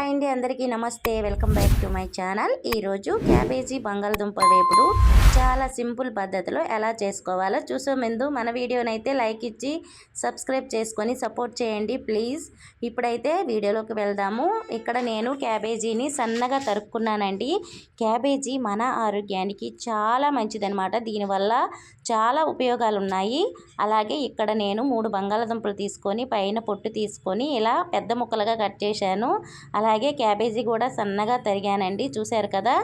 Hi అండి. అందరికీ నమస్తే. Welcome back to my channel. ఈరోజు క్యాబేజీ బంగాళదుంప వేపుడు చాలా సింపుల్ పద్ధతిలో ఎలా చేసుకోవాలో చూసే ముందు మన వీడియోనైతే లైక్ ఇచ్చి సబ్స్క్రైబ్ చేసుకొని సపోర్ట్ చేయండి ప్లీజ్. ఇప్పుడైతే వీడియోలోకి వెళ్దాము. ఇక్కడ నేను క్యాబేజీని సన్నగా తరుక్కున్నానండి. క్యాబేజీ మన ఆరోగ్యానికి చాలా మంచిదనమాట దీనివల్ల చాలా ఉపయోగాలు ఉన్నాయి అలాగే ఇక్కడ నేను మూడు బంగాళదుంపలు తీసుకొని పైన పొట్టు తీసుకొని ఇలా పెద్ద ముక్కలుగా కట్ చేశాను. అలాగే క్యాబేజీ కూడా సన్నగా తరిగానండి. చూశారు కదా?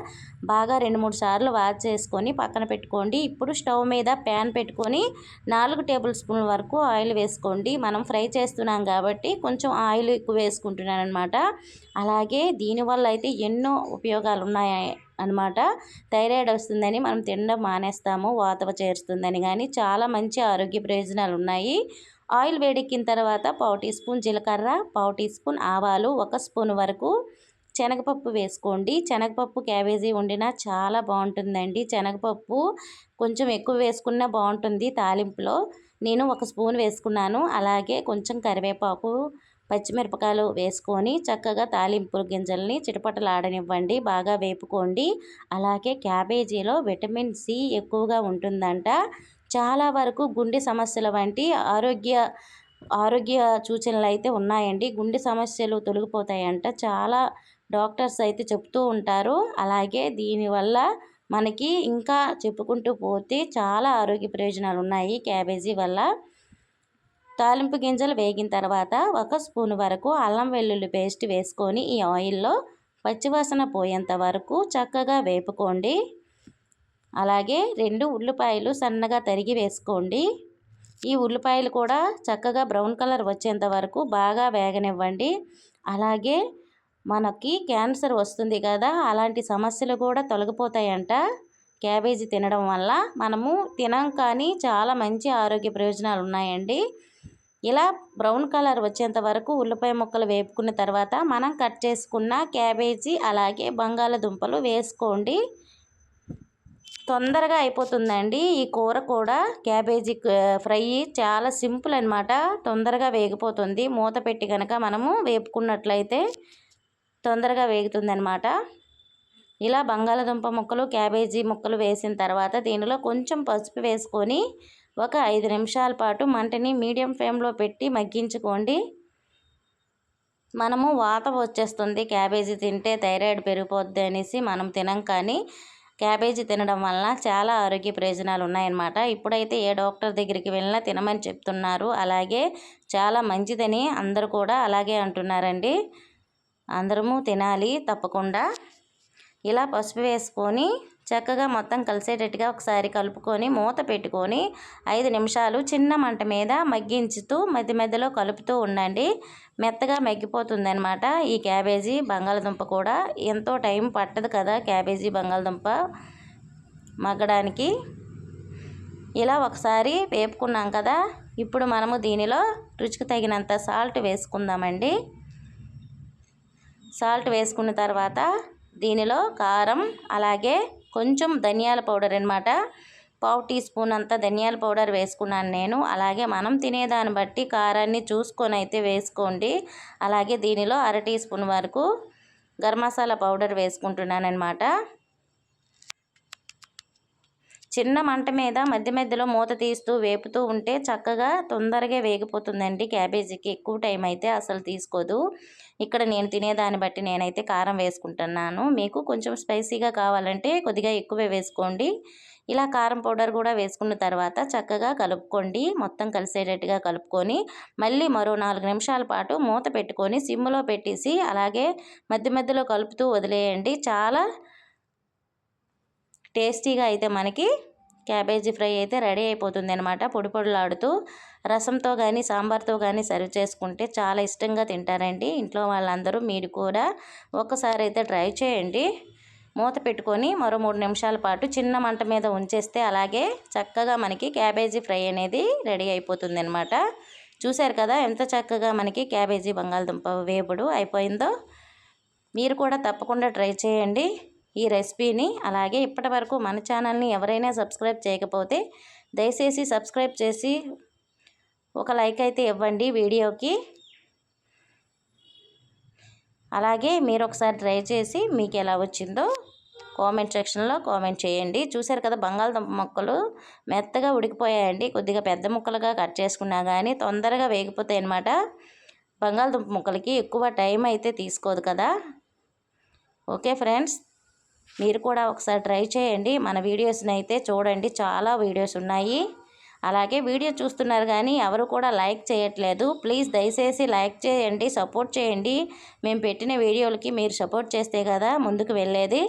బాగా రెండు మూడు సార్లు వాష్ చేసుకొని పక్కన పెట్టుకోండి. ఇప్పుడు స్టవ్ మీద ప్యాన్ పెట్టుకొని నాలుగు టేబుల్ స్పూన్ల వరకు ఆయిల్ వేసుకోండి. మనం ఫ్రై చేస్తున్నాం కాబట్టి కొంచెం ఆయిల్ ఎక్కువ వేసుకుంటున్నాను అనమాట అలాగే దీనివల్ల అయితే ఎన్నో ఉపయోగాలు ఉన్నాయి అనమాట థైరాయిడ్ వస్తుందని మనం తినడం మానేస్తాము వాతవ చేరుస్తుందని. కానీ చాలా మంచి ఆరోగ్య ప్రయోజనాలు ఉన్నాయి. ఆయిల్ వేడెక్కిన తర్వాత పావు టీ స్పూన్ జీలకర్ర పావు టీ స్పూన్ ఆవాలు ఒక స్పూన్ వరకు శనగపప్పు వేసుకోండి. శనగపప్పు క్యాబేజీ వండినా చాలా బాగుంటుందండి. శనగపప్పు కొంచెం ఎక్కువ వేసుకున్నా బాగుంటుంది తాలింపులో. నేను ఒక స్పూన్ వేసుకున్నాను. అలాగే కొంచెం కరివేపాకు పచ్చిమిరపకాయలు వేసుకొని చక్కగా తాలింపు గింజల్ని చిటపటలాడనివ్వండి. బాగా వేపుకోండి. అలాగే క్యాబేజీలో విటమిన్ సి ఎక్కువగా ఉంటుందంట. చాలా వరకు గుండె సమస్యల వంటి ఆరోగ్య ఆరోగ్య సూచనలు అయితే ఉన్నాయండి. గుండె సమస్యలు తొలగిపోతాయంట. చాలా డాక్టర్స్ అయితే చెప్తూ ఉంటారు. అలాగే దీనివల్ల మనకి ఇంకా చెప్పుకుంటూ పోతే చాలా ఆరోగ్య ప్రయోజనాలు ఉన్నాయి క్యాబేజీ వల్ల. తాలింపు గింజలు వేగిన తర్వాత ఒక స్పూన్ వరకు అల్లం వెల్లుల్లి పేస్ట్ వేసుకొని ఈ ఆయిల్లో పచ్చివాసన పోయేంత వరకు చక్కగా వేపుకోండి. అలాగే రెండు ఉల్లిపాయలు సన్నగా తరిగి వేసుకోండి. ఈ ఉల్లిపాయలు కూడా చక్కగా బ్రౌన్ కలర్ వచ్చేంత వరకు బాగా వేగనివ్వండి. అలాగే మనకి క్యాన్సర్ వస్తుంది కదా అలాంటి సమస్యలు కూడా తొలగిపోతాయంట. క్యాబేజీ తినడం వల్ల మనము తినం కానీ చాలా మంచి ఆరోగ్య ప్రయోజనాలు ఉన్నాయండి. ఇలా బ్రౌన్ కలర్ వచ్చేంత వరకు ఉల్లిపాయ ముక్కలు వేపుకున్న తర్వాత మనం కట్ చేసుకున్న క్యాబేజీ అలాగే బంగాళదుంపలు వేసుకోండి. తొందరగా అయిపోతుందండి. ఈ కూర కూడా క్యాబేజీ ఫ్రై చాలా సింపుల్ అనమాట తొందరగా వేగిపోతుంది. మూత పెట్టి కనుక మనము వేపుకున్నట్లయితే తొందరగా వేగుతుందనమాట ఇలా బంగాళదుంప ముక్కలు క్యాబేజీ ముక్కలు వేసిన తర్వాత దీనిలో కొంచెం పసుపు వేసుకొని ఒక ఐదు నిమిషాల పాటు మంటని మీడియం ఫ్లేమ్లో పెట్టి మగ్గించుకోండి. మనము వాత వచ్చేస్తుంది. క్యాబేజీ తింటే థైరాయిడ్ పెరిగిపోద్ది అనేసి మనం తినం కానీ క్యాబేజీ తినడం వలన చాలా ఆరోగ్య ప్రయోజనాలు ఉన్నాయన్నమాట. ఇప్పుడైతే ఏ డాక్టర్ దగ్గరికి వెళ్ళినా తినమని చెప్తున్నారు. అలాగే చాలా మంచిదని అందరూ కూడా అలాగే అంటున్నారండి. అందరము తినాలి తప్పకుండా. ఇలా పసుపు వేసుకొని చక్కగా మొత్తం కలిసేటట్టుగా ఒకసారి కలుపుకొని మూత పెట్టుకొని ఐదు నిమిషాలు చిన్న మంట మీద మగ్గించుతూ మధ్య మధ్యలో కలుపుతూ ఉండండి. మెత్తగా మగ్గిపోతుంది అనమాట ఈ క్యాబేజీ బంగాళదుంప కూడా ఎంతో టైం పట్టదు కదా క్యాబేజీ బంగాళదుంప మగ్గడానికి. ఇలా ఒకసారి వేపుకున్నాం కదా ఇప్పుడు మనము దీనిలో రుచికి తగినంత సాల్ట్ వేసుకుందామండి. సాల్ట్ వేసుకున్న తర్వాత దీనిలో కారం అలాగే కొంచెం ధనియాల పౌడర్ అనమాట పావు టీ స్పూన్ అంత ధనియాల పౌడర్ వేసుకున్నాను నేను. అలాగే మనం తినేదాన్ని బట్టి కారాన్ని చూసుకొని అయితే వేసుకోండి. అలాగే దీనిలో అర టీ స్పూన్ వరకు గరం మసాలా పౌడర్ వేసుకుంటున్నాను అనమాట చిన్న మంట మీద మధ్య మధ్యలో మూత తీస్తూ వేపుతూ ఉంటే చక్కగా తొందరగా వేగిపోతుందండి క్యాబేజీకి. ఎక్కువ టైం అయితే అసలు తీసుకోదు. ఇక్కడ నేను తినేదాన్ని బట్టి నేనైతే కారం వేసుకుంటున్నాను. మీకు కొంచెం స్పైసీగా కావాలంటే కొద్దిగా ఎక్కువే వేసుకోండి. ఇలా కారం పౌడర్ కూడా వేసుకున్న తర్వాత చక్కగా కలుపుకోండి. మొత్తం కలిసేటట్టుగా కలుపుకొని మళ్ళీ మరో నాలుగు నిమిషాల పాటు మూత పెట్టుకొని సిమ్లో పెట్టేసి అలాగే మధ్య మధ్యలో కలుపుతూ వదిలేయండి. చాలా టేస్టీగా అయితే మనకి క్యాబేజీ ఫ్రై అయితే రెడీ అయిపోతుంది అనమాట పొడి పొడిలాడుతూ రసంతో కానీ సాంబార్తో కానీ సర్వ్ చేసుకుంటే చాలా ఇష్టంగా తింటారండి. ఇంట్లో వాళ్ళందరూ మీరు కూడా ఒక్కసారి అయితే ట్రై చేయండి. మూత పెట్టుకొని మరో మూడు నిమిషాల పాటు చిన్న మంట మీద ఉంచేస్తే అలాగే చక్కగా మనకి క్యాబేజీ ఫ్రై అనేది రెడీ అయిపోతుంది అనమాట చూశారు కదా ఎంత చక్కగా మనకి క్యాబేజీ బంగాళదుంప వేపుడు అయిపోయిందో? మీరు కూడా తప్పకుండా ట్రై చేయండి. ఈ రెసిపీని అలాగే ఇప్పటి వరకు మన ఛానల్ని ఎవరైనా సబ్స్క్రైబ్ చేయకపోతే దయచేసి సబ్స్క్రైబ్ చేసి ఒక లైక్ అయితే ఇవ్వండి వీడియోకి. అలాగే మీరు ఒకసారి ట్రై చేసి మీకు ఎలా వచ్చిందో కామెంట్ సెక్షన్లో కామెంట్ చేయండి. చూసారు కదా బంగాళదుంప ముక్కలు మెత్తగా ఉడికిపోయాయండి. కొద్దిగా పెద్ద ముక్కలుగా కట్ చేసుకున్నా కానీ తొందరగా వేగిపోతాయి అన్నమాట. బంగాళదుంప ముక్కలకి ఎక్కువ టైం అయితే తీసుకోదు కదా. ఓకే ఫ్రెండ్స్ మీరు కూడా ఒకసారి ట్రై చేయండి. మన వీడియోస్ని అయితే చూడండి. చాలా వీడియోస్ ఉన్నాయి. అలాగే వీడియో చూస్తున్నారు కానీ ఎవరు కూడా లైక్ చేయట్లేదు. ప్లీజ్ దయచేసి లైక్ చేయండి సపోర్ట్ చేయండి. మేము పెట్టిన వీడియోలకి మీరు సపోర్ట్ చేస్తే కదా ముందుకు వెళ్ళేది.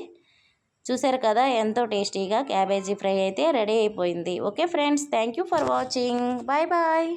చూసారు కదా ఎంతో టేస్టీగా క్యాబేజీ ఫ్రై అయితే రెడీ అయిపోయింది. Okay friends thank for watching. Bye bye.